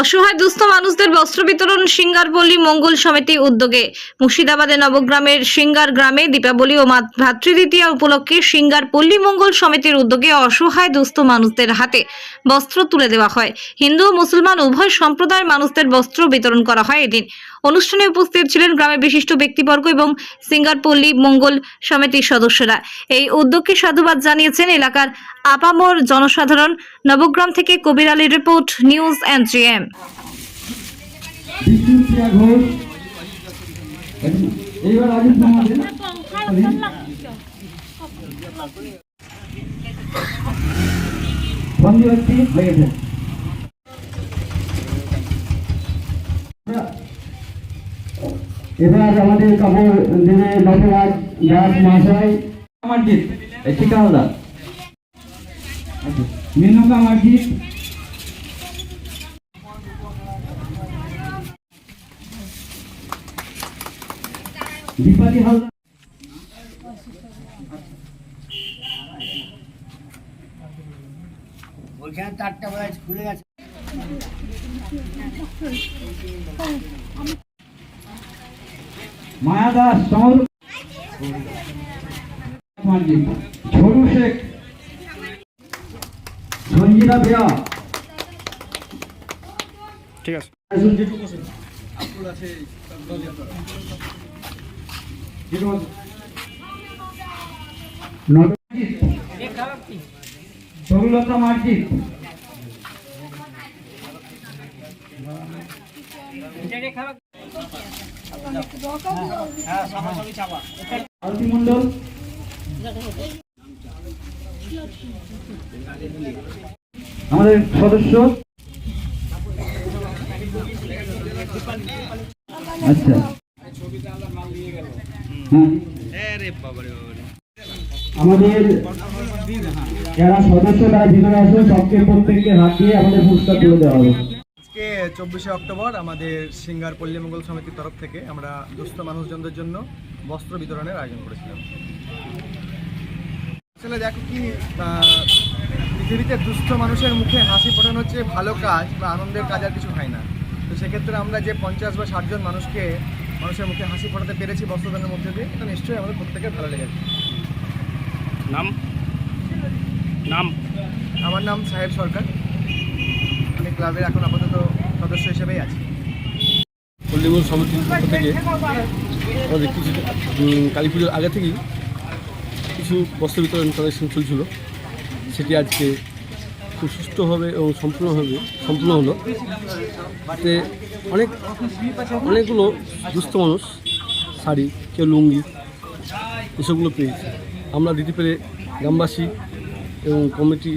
অসহায় দুস্থ মানুষদের বস্ত্র বিতরণ, সিঙ্গারপল্লী মঙ্গল সমিতি উদ্যোগে মুর্শিদাবাদের নবগ্রামের সিঙ্গার গ্রামে দীপাবলি ও ভ্রাতৃদ্বিতীয়া উপলক্ষে সিঙ্গার পল্লী মঙ্গল সমিতির উদ্যোগে অসহায় দুস্থ মানুষদের হাতে বস্ত্র তুলে দেওয়া হয়। হিন্দু ও মুসলমান উভয় সম্প্রদায়ের মানুষদের বস্ত্র বিতরণ করা হয় এদিন। অনুষ্ঠানে উপস্থিত ছিলেন গ্রামের বিশিষ্ট ব্যক্তিবর্গ এবং সিঙ্গারপল্লী মঙ্গল সমিতির সদস্যরা। এই উদ্যোগকে সাধুবাদ জানিয়েছেন এলাকার আপামর জনসাধারণ। নবগ্রাম থেকে কবির আলীর রিপোর্ট, নিউজ ঘোষ এইবার আগে সমাজে লেগেছে এবার আমাদের কাপড় দেবে নটরাজ দাস মহাশয় আমার জিত ঠিক হালদার মেনকা আমার দীপালি হালদার ওইখানে চারটা বেলায় খুলে গেছে মায়া দাস সমর ঝরু শেখ সঞ্জিতা বেয়া ঠিক আছে তরুলতা মার্জিত আলতি মন্ডল আমাদের সদস্য। আচ্ছা। আমাদের যারা সদস্য তারা ভিতরে আসবে সবকে প্রত্যেককে হাত দিয়ে আমাদের পুরস্কার তুলে দেওয়া হবে। আজকে চব্বিশে অক্টোবর আমাদের সিঙ্গার পল্লীমঙ্গল সমিতির তরফ থেকে আমরা দুস্থ মানুষজনদের জন্য বস্ত্র বিতরণের আয়োজন করেছিলাম। আসলে দেখো কি আহ, পৃথিবীতে দুস্থ মানুষের মুখে হাসি ফোটানো হচ্ছে ভালো কাজ বা আনন্দের কাজ আর কিছু হয় না। তো সেক্ষেত্রে আমরা যে পঞ্চাশ বা ষাটজন মানুষকে মানুষের মুখে হাসি ফোটাতে পেরেছি বস্ত্রদানের মধ্যে দিয়ে এটা নিশ্চয়ই আমাদের প্রত্যেকের ভালো লেগেছে। নাম? নাম? আমার নাম সাহেব সরকার। আমি ক্লাবের এখন আপাতত সদস্য হিসেবেই আছি। পল্লীমূল সমিতির পক্ষ থেকে আমাদের কিছু কালী পুজোর আগে থেকেই কিছু বস্ত্র বিতরণ কালেকশন চলছিল। সেটি আজকে সুষ্ঠুভাবে এবং সম্পূর্ণভাবে সম্পূর্ণ হলো। তাতে অনেক, অনেকগুলো দুস্থ মানুষ, শাড়ি, কেউ লুঙ্গি, এসবগুলো পেয়েছে। আমরা দিতে পেরে গ্রামবাসী এবং কমিটি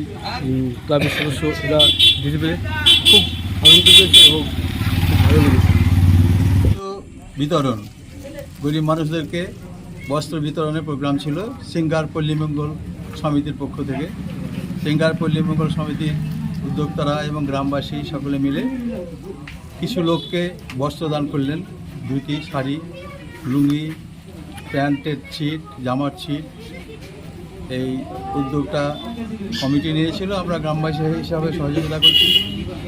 ক্লাবের সদস্য এরা দিতে পেরে খুব আনন্দ পেয়েছে এবং ভালো লেগেছে। বিতরণ। গরিব মানুষদেরকে বস্ত্র বিতরণের প্রোগ্রাম ছিল সিঙ্গার পল্লীমঙ্গল সমিতির পক্ষ থেকে। সিঙ্গার পল্লীমঙ্গল সমিতির উদ্যোক্তারা এবং গ্রামবাসী সকলে মিলে কিছু লোককে বস্ত্র দান করলেন। ধুতি, শাড়ি, লুঙ্গি, প্যান্টের ছিট, জামার ছিট। এই উদ্যোগটা কমিটি নিয়েছিল। আমরা গ্রামবাসী হিসাবে সহযোগিতা করছি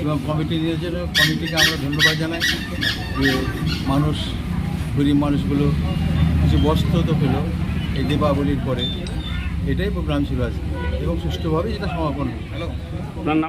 এবং কমিটি নিয়েছিল। কমিটিকে আমরা ধন্যবাদ জানাই যে মানুষ, গরিব মানুষগুলো কিছু বস্ত্র তো পেল এই দীপাবলির পরে। এটাই প্রোগ্রাম ছিল আজকে। এবং সুষ্ঠুভাবে যেটা সমাপন হলো।